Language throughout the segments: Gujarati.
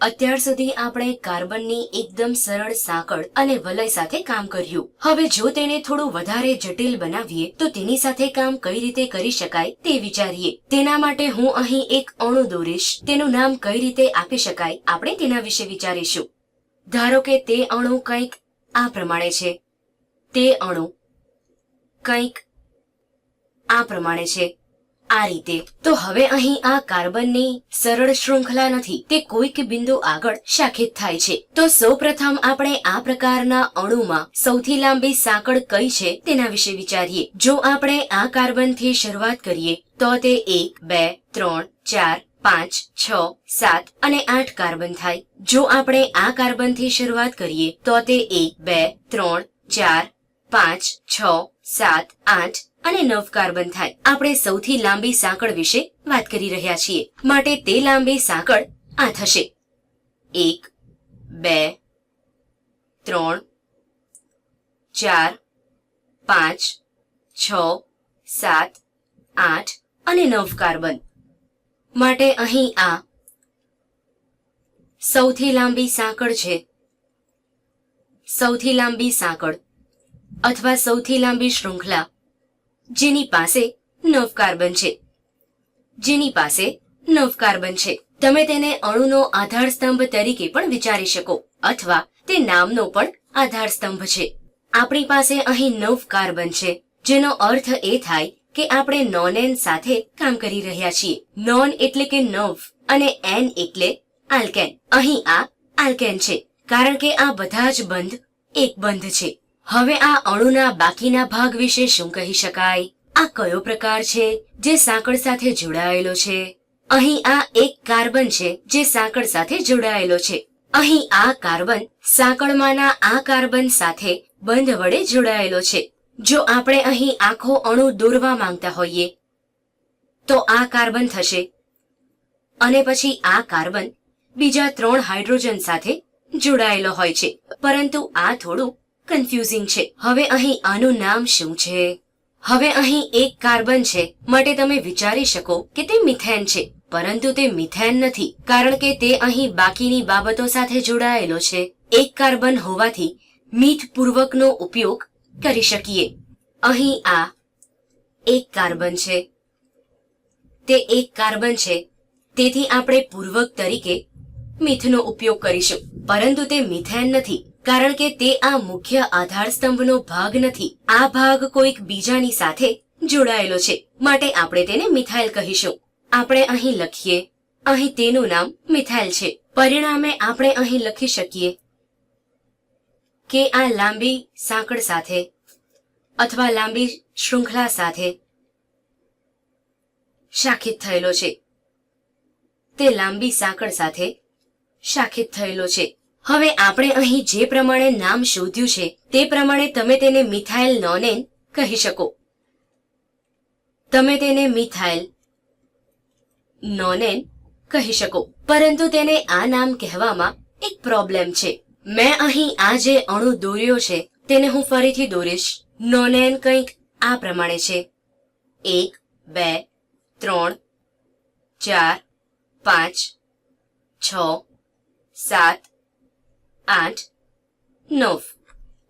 અત્યાર સુધી આપણે કાર્બનની એકદમ સરળ સાંકળ અને વલય સાથે કામ કર્યું. હવે જો તેને થોડું વધારે જટિલ બનાવીએ, તો તેની સાથે કામ કઈ રીતે કરી શકાય તે વિચારીએ. તેના માટે હું અહીં એક અણુ દોરીશ. તેનું નામ કઈ રીતે આપી શકાય, આપણે તેના વિશે વિચારીશું. ધારો કે તે અણુ કંઈક આ પ્રમાણે છે. તે અણુ કંઈક આ પ્રમાણે છે. આ રીતે. તો હવે અહીં આ કાર્બનની સરળ શૃંખલા નથી, તે કોઈક બિંદુ આગળ શાખિત થાય છે. તો સૌપ્રથમ આપણે આ પ્રકારના અણુમાં સૌથી લાંબી સાંકળ કઈ છે તેના વિશે વિચારીએ. જો આપણે આ કાર્બનથી શરૂઆત કરીએ, તો તે એક, બે, ત્રણ, ચાર, પાંચ, છ, સાત અને આઠ કાર્બન થાય. જો આપણે આ કાર્બનથી શરૂઆત કરીએ, તો તે એક, બે, ત્રણ, ચાર, પાંચ, છ, સાત, આઠ અને નવ કાર્બન થાય. આપણે સૌથી લાંબી સાંકળ વિશે વાત કરી રહ્યા છીએ. માટે તે લાંબી સાંકળ આ થશે. એક, બે, ત્રણ, ચાર, પાંચ, છ, સાત, આઠ અને નવ કાર્બન. માટે અહીં આ સૌથી લાંબી સાંકળ છે. સૌથી લાંબી સાંકળ અથવા સૌથી લાંબી શૃંખલા જેની પાસે નવ કાર્બન છે જેની પાસે નવ કાર્બન છે તમે તેને અણુનો આધાર સ્તંભ તરીકે પણ વિચારી શકો, અથવા તે નામનો પણ આધાર સ્તંભ છે. આપણી પાસે અહીં નવ કાર્બન છે જેનો અર્થ એ થાય કે આપણે નોન એન સાથે કામ કરી રહ્યા છીએ. નોન એટલે કે નવ અને એન એટલે આલ્કેન અહીં આ આલ્કેન છે, કારણ કે આ બધા જ બંધ એક બંધ છે. હવે આ અણુના બાકીના ભાગ વિશે શું કહી શકાય? આ કયો પ્રકાર છે જે સાંકળ સાથે જોડાયેલો છે? અહીં આ એક કાર્બન છે જે સાંકળ સાથે જોડાયેલો છે. અહીં આ કાર્બન સાંકળમાંના આ કાર્બન સાથે બંધ વડે જોડાયેલો છે. જો આપણે અહીં આખો અણુ દોરવા માંગતા હોઈએ, તો આ કાર્બન થશે. અને પછી આ કાર્બન બીજા ત્રણ હાઇડ્રોજન સાથે જોડાયેલો હોય છે. પરંતુ આ થોડું કન્ફ્યુઝિંગ છે. હવે અહીં આનું નામ શું છે? હવે અહીં એક કાર્બન છે. માટે તમે વિચારી શકો કે તે મિથેન છે. પરંતુ તે મિથેન નથી, કારણ કે તે અહીં બાકીની બાબતો સાથે જોડાયેલો છે. એક કાર્બન હોવાથી મીઠ પૂર્વકનો ઉપયોગ કરી શકીએ. અહીં આ એક કાર્બન છે. તે એક કાર્બન છે. તેથી આપણે પૂર્વક તરીકે મીથનો ઉપયોગ કરીશું. પરંતુ તે મિથેન નથી. કારણ કે તે આ મુખ્ય આધારસ્તંભનો ભાગ નથી. આ ભાગ કોઈક બીજાની સાથે જોડાયેલો છે. માટે આપણે તેને મિથાઇલ કહીશું. આપણે અહીં લખીએ. અહીં તેનું નામ મિથાઇલ છે. પરિણામે આપણે અહીં લખી શકીએ કે આ લાંબી સાંકળ સાથે અથવા લાંબી શૃંખલા સાથે શાખિત થયેલો છે. તે લાંબી સાંકળ સાથે શાખિત થયેલો છે. હવે આપણે અહીં જે પ્રમાણે નામ શોધ્યું છે, તે પ્રમાણે તમે તેને મિથાઇલ નોનેન કહી શકો. તમે તેને મિથાઇલ નોનેન કહી શકો. પરંતુ તેને આ નામ કહેવામાં એક પ્રોબ્લેમ છે. મેં અહીં આ જે અણુ દોર્યો છે, તેને હું ફરીથી દોરીશ. નોનેન કંઈક આ પ્રમાણે છે. એક, બે, ત્રણ, ચાર, પાંચ, છ, સાત આઠ, નવ.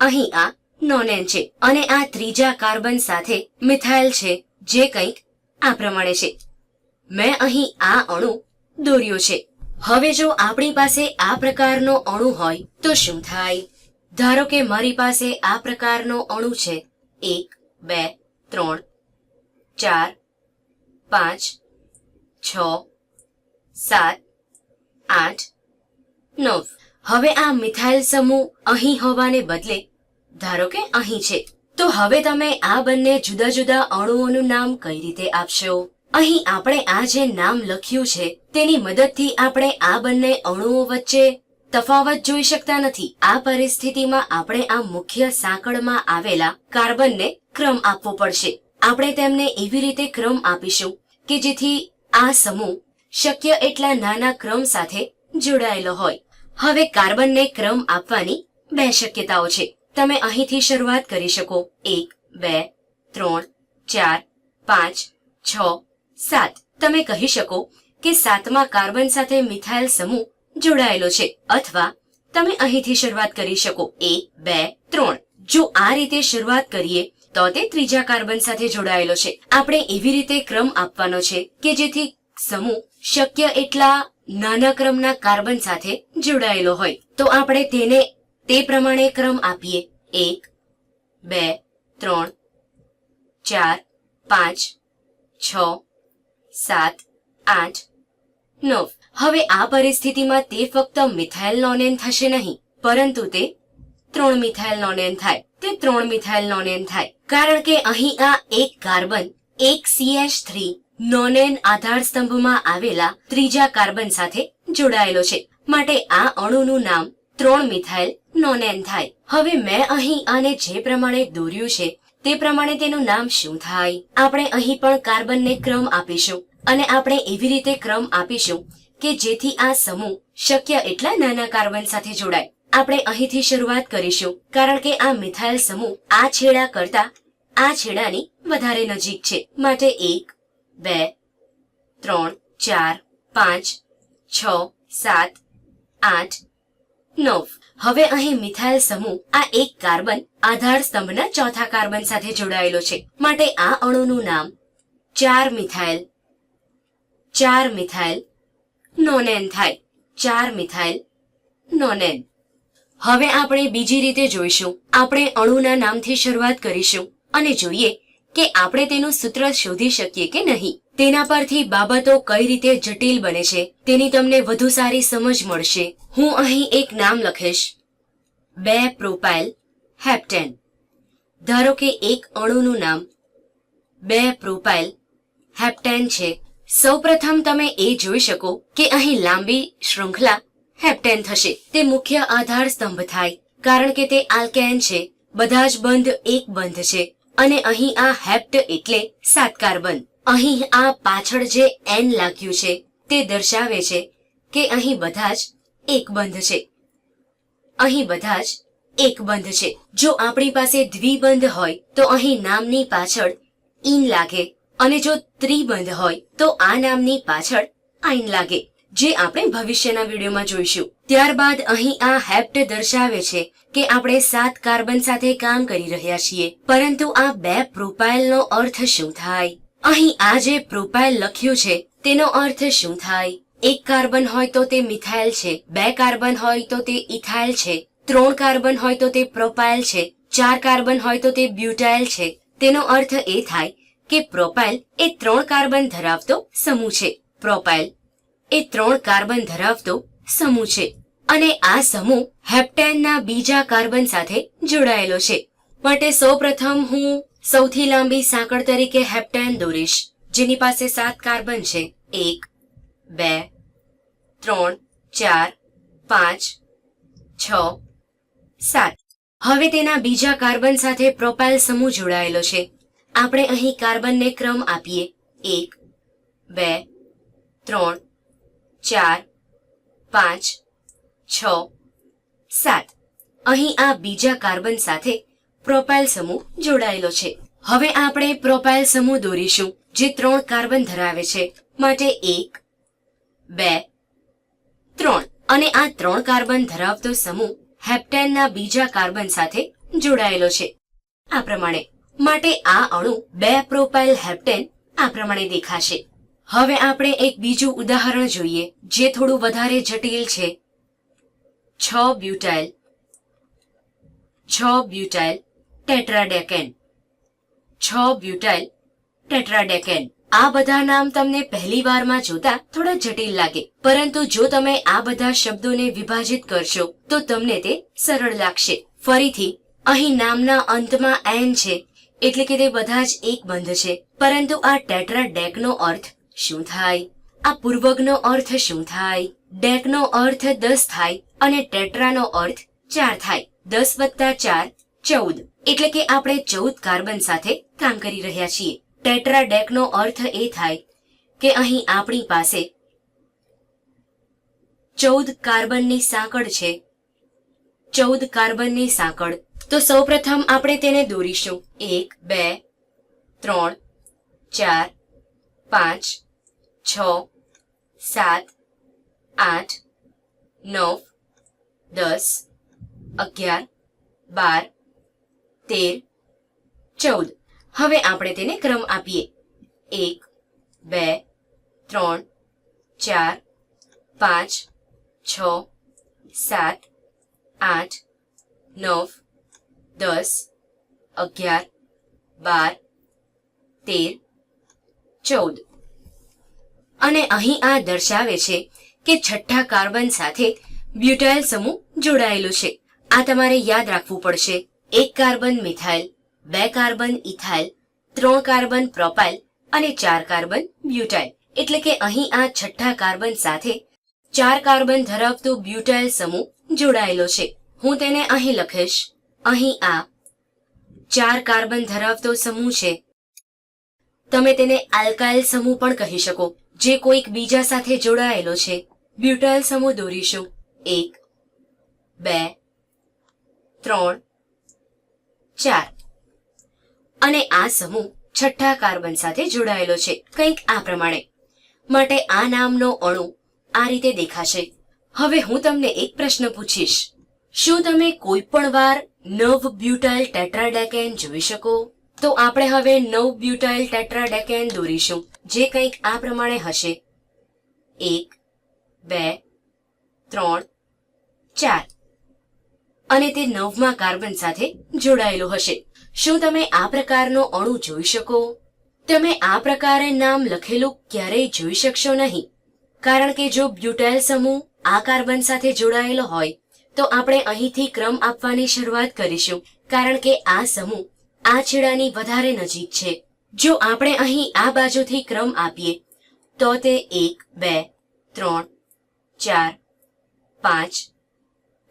અહીં આ નોનેન છે અને આ ત્રીજા કાર્બન સાથે મિથાઇલ છે, જે કંઈક આ પ્રમાણે છે. મેં અહીં આ અણુ દોર્યો છે. હવે જો આપણી પાસે આ પ્રકારનો અણુ હોય, તો શું થાય? ધારો કે મારી પાસે આ પ્રકારનો અણુ છે. એક, બે, ત્રણ, ચાર, પાંચ, છ, સાત, આઠ, નવ. હવે આ મિથાઇલ સમૂહ અહીં હોવાને બદલે, ધારો કે અહીં છે, તો હવે તમે આ બંને જુદા જુદા અણુઓનું નામ કઈ રીતે આપશો? અહીં આપણે આ જે નામ લખ્યું છે, તેની મદદથી આપણે આ બંને અણુઓ વચ્ચે તફાવત જોઈ શકતા નથી. આ પરિસ્થિતિમાં આપણે આ મુખ્ય સાંકળમાં આવેલા કાર્બનને ક્રમ આપવો પડશે. આપણે તેમને એવી રીતે ક્રમ આપીશું કે જેથી આ સમૂહ શક્ય એટલા નાના ક્રમ સાથે જોડાયેલો હોય. હવે કાર્બનને ક્રમ આપવાની બે શક્યતાઓ છે. તમે અહીંથી શરૂઆત કરી શકો. એક, બે, ત્રણ, ચાર, પાંચ, છ, સાત. તમે કહી શકો કે સાતમા કાર્બન સાથે મિથાઇલ સમૂહ જોડાયેલો છે. અથવા તમે અહીંથી શરૂઆત કરી શકો. એક, બે, ત્રણ. જો આ રીતે શરૂઆત કરીએ, તો તે ત્રીજા કાર્બન સાથે જોડાયેલો છે. આપણે એવી રીતે ક્રમ આપવાનો છે કે જેથી સમૂહ શક્ય એટલા નાના ક્રમના કાર્બન સાથે જોડાયેલો હોય. તો આપણે તેને તે પ્રમાણે ક્રમ આપીએ. એક, બે, ત્રણ, ચાર, પાંચ, છ, સાત, આઠ, નવ. હવે આ પરિસ્થિતિમાં તે ફક્ત મિથાઇલ નોનેન થશે નહીં, પરંતુ તે ત્રણ મિથાઇલ નોનેન થાય. તે ત્રણ મિથાઇલ નોનેન થાય. કારણ કે અહીં આ એક કાર્બન, એક સીએચ થ્રી નોનેન આધાર સ્તંભમાં આવેલા ત્રીજા કાર્બન સાથે જોડાયેલો છે. માટે આ અણુનું નામ ત્રણ મિથાઇલ નોનેન થાય. હવે મેં અહીં આને જે પ્રમાણે દોર્યું છે, તે પ્રમાણે તેનું નામ શું થાય? આપણે અહીં પણ કાર્બનને ક્રમ આપીશું. અને આપણે એવી રીતે ક્રમ આપીશું કે જેથી આ સમૂહ શક્ય એટલા નાના કાર્બન સાથે જોડાય. આપણે અહીંથી શરૂઆત કરીશું, કારણ કે આ મિથાઇલ સમૂહ આ છેડા કરતા આ છેડાની વધારે નજીક છે. માટે એક બે, ત્રણ, ચાર, પાંચ, છ, સાત, આઠ, નવ. હવે અહીં મિથાઇલ સમૂહ આ એક કાર્બન, આધાર સ્તંભના ચોથા કાર્બન સાથે જોડાયેલો છે. માટે આ અણુનું નામ ચાર મિથાઇલ ચાર મિથાઇલ, નોનેન થાય. ચાર મિથાઇલ, નોનેન. હવે આપણે બીજી રીતે જોઈશું. આપણે અણુના નામથી શરૂઆત કરીશું અને જોઈએ કે આપણે તેનું સૂત્ર શોધી શકીએ કે નહીં? તેના પરથી બાબતો કઈ રીતે જટિલ બને છે, તેની તમને વધુ સારી સમજ મળશે. હું અહીં એક નામ લખીશ. બે પ્રોપાઇલ હેપ્ટેન. ધારો કે એક અણુનું નામ બે પ્રોપાઇલ હેપ્ટેન છે. સૌપ્રથમ તમે એ જોઈ શકો કે અહીં લાંબી શૃંખલા હેપ્ટેન થશે. તે મુખ્ય આધાર સ્તંભ થાય, કારણ કે તે આલ્કેન છે. બધા જ બંધ એક બંધ છે. અને અહીં આ હેપ્ટ એટલે સાત કાર્બન અહીં આ પાછળ જે એન લાગ્યું છે, તે દર્શાવે છે કે અહીં બધા જ એક બંધ છે. અહીં બધા જ એક બંધ છે. જો આપણી પાસે દ્વિબંધ હોય, તો અહીં નામની પાછળ ઇન લાગે. અને જો ત્રિબંધ હોય, તો આ નામની પાછળ આઈન લાગે. જે આપણે ભવિષ્યના વિડીયોમાં જોઈશું. ત્યારબાદ અહીં આ હેપ્ટ દર્શાવે છે કે આપણે સાત કાર્બન સાથે કામ કરી રહ્યા છીએ, પરંતુ આ બે પ્રોપાઇલનો અર્થ શું થાય? અહીં આ જે પ્રોપાઇલ લખ્યું છે, તેનો અર્થ શું થાય? એક કાર્બન હોય તો તે મિથાઇલ છે, બે કાર્બન હોય તો તે ઇથાઇલ છે, ત્રણ કાર્બન હોય તો તે પ્રોપાઇલ છે, ચાર કાર્બન હોય તો તે બ્યુટાઇલ છે. તેનો અર્થ એ થાય કે પ્રોપાઇલ એ ત્રણ કાર્બન ધરાવતો સમૂહ છે. પ્રોપાઇલ એ ત્રણ કાર્બન ધરાવતો સમૂહ છે અને આ સમૂહ હેપ્ટેનના બીજા કાર્બન સાથે જોડાયેલો છે. માટે સૌપ્રથમ હું સૌથી લાંબી સાંકળ તરીકે હેપ્ટેન દોરીશ, જેની પાસે સાત કાર્બન છે. એક, બે, ત્રણ, ચાર, પાંચ, છ, સાત. હવે તેના બીજા કાર્બન સાથે પ્રોપાઇલ સમૂહ જોડાયેલો છે. આપણે અહીં કાર્બનને ક્રમ આપીએ. એક, બે, ત્રણ ચાર, પાંચ, છ, સાત. અહીં આ બીજા કાર્બન સાથે પ્રોપાઇલ સમૂહ જોડાયેલો છે. હવે આપણે પ્રોપાઇલ સમૂહ દોરીશું, જે ત્રણ કાર્બન ધરાવે છે. માટે એક, બે, ત્રણ. અને આ ત્રણ કાર્બન ધરાવતો સમૂહ હેપ્ટેનના બીજા કાર્બન સાથે જોડાયેલો છે. આ પ્રમાણે. માટે આ અણુ બે પ્રોપાઇલ હેપ્ટેન આ પ્રમાણે દેખાશે. હવે આપણે એક બીજું ઉદાહરણ જોઈએ, જે થોડું વધારે જટિલ છે. છ બ્યુટાઇલ છ બ્યુટાઇલ, ટેટ્રાડેકેન. છ બ્યુટાઇલ, ટેટ્રાડેકેન. આ બધા નામ તમને પહેલી વારમાં જોતા થોડા જટિલ લાગે, પરંતુ જો તમે આ બધા શબ્દોને વિભાજિત કરશો, તો તમને તે સરળ લાગશે. ફરીથી, અહીં નામના અંતમાં એન છે, એટલે કે તે બધા જ એક બંધ છે, પરંતુ આ ટેટ્રા ડેકનો અર્થ શું થાય? આ પૂર્વગનો અર્થ શું થાય? ડેકનો અર્થ દસ થાય અને ટેટ્રાનો અર્થ ચાર થાય. દસ વત્તા ચાર, ચૌદ. એટલે કે આપણે ચૌદ કાર્બન સાથે કામ કરી રહ્યા છીએ. ટેટ્રા ડેકનો અર્થ એ થાય કે અહીં આપણી પાસે ચૌદ કાર્બનની સાંકળ છે. ચૌદ કાર્બનની સાંકળ. તો સૌપ્રથમ આપણે તેને દોરીશું. એક, બે, ત્રણ, ચાર, પાંચ છ, સાત, આઠ, નવ, દસ, અગિયાર, બાર, તેર, ચૌદ. હવે આપણે તેને ક્રમ આપીએ. એક, બે, ત્રણ, ચાર, પાંચ, છ, સાત, આઠ, નવ, દસ, અગિયાર, બાર, તેર, ચૌદ. અને અહીં આ દર્શાવે છે કે છઠ્ઠા કાર્બન સાથે બ્યુટાઇલ સમૂહ જોડાયેલો છે. આ તમારે યાદ રાખવું પડશે. એક કાર્બન મિથાઇલ, બે કાર્બન ઇથાઇલ, ત્રણ કાર્બન પ્રોપાઇલ અને ચાર કાર્બન બ્યુટાઇલ. એટલે કે અહીં આ છઠ્ઠા કાર્બન સાથે ચાર કાર્બન ધરાવતો બ્યુટાઇલ સમૂહ જોડાયેલો છે. હું તેને અહીં લખીશ. અહીં આ ચાર કાર્બન ધરાવતો સમૂહ છે. તમે તેને આલ્કાઇલ સમૂહ પણ કહી શકો. જે કોઈક બીજા સાથે જોડાયેલો છે. બ્યુટાઇલ સમૂહ દોરીશું. એક, બે, ત્રણ, ચાર. અને આ સમૂહ છઠ્ઠા કાર્બન સાથે જોડાયેલો છે. કંઈક આ પ્રમાણે. માટે આ નામનો અણુ આ રીતે દેખાશે. હવે હું તમને એક પ્રશ્ન પૂછીશ. શું તમે કોઈ પણ વાર નવ બ્યુટાઇલ ટેટ્રાડેકેન જોઈ શકો? તો આપણે હવે નવ બ્યુટાઇલ ટેટ્રાડેકેન દોરીશું, જે કંઈક આ પ્રમાણે હશે. એક, બે, ત્રણ, ચાર. અને તે નવમાં કાર્બન સાથે જોડાયેલું હશે. શું તમે આ પ્રકારનો અણુ જોઈ શકો? તમે આ પ્રકારે નામ લખેલું ક્યારેય જોઈ શકશો નહીં. કારણ કે જો બ્યુટાઇલ સમૂહ આ કાર્બન સાથે જોડાયેલો હોય, તો આપણે અહીંથી ક્રમ આપવાની શરૂઆત કરીશું. કારણ કે આ સમૂહ આ છેડાની વધારે નજીક છે. જો આપણે અહીં આ બાજુથી ક્રમ આપીએ, તો તે એક, બે, ત્રણ, ચાર, પાંચ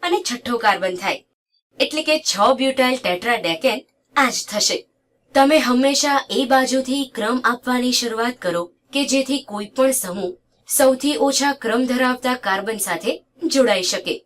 અને છઠ્ઠો કાર્બન થાય. એટલે કે છ બ્યુટાઇલ ટેટ્રાડેકેન આ જ થશે. તમે હંમેશા એ બાજુથી ક્રમ આપવાની શરૂઆત કરો કે જેથી કોઈ પણ સમૂહ સૌથી ઓછા ક્રમ ધરાવતા કાર્બન સાથે જોડાઈ શકે.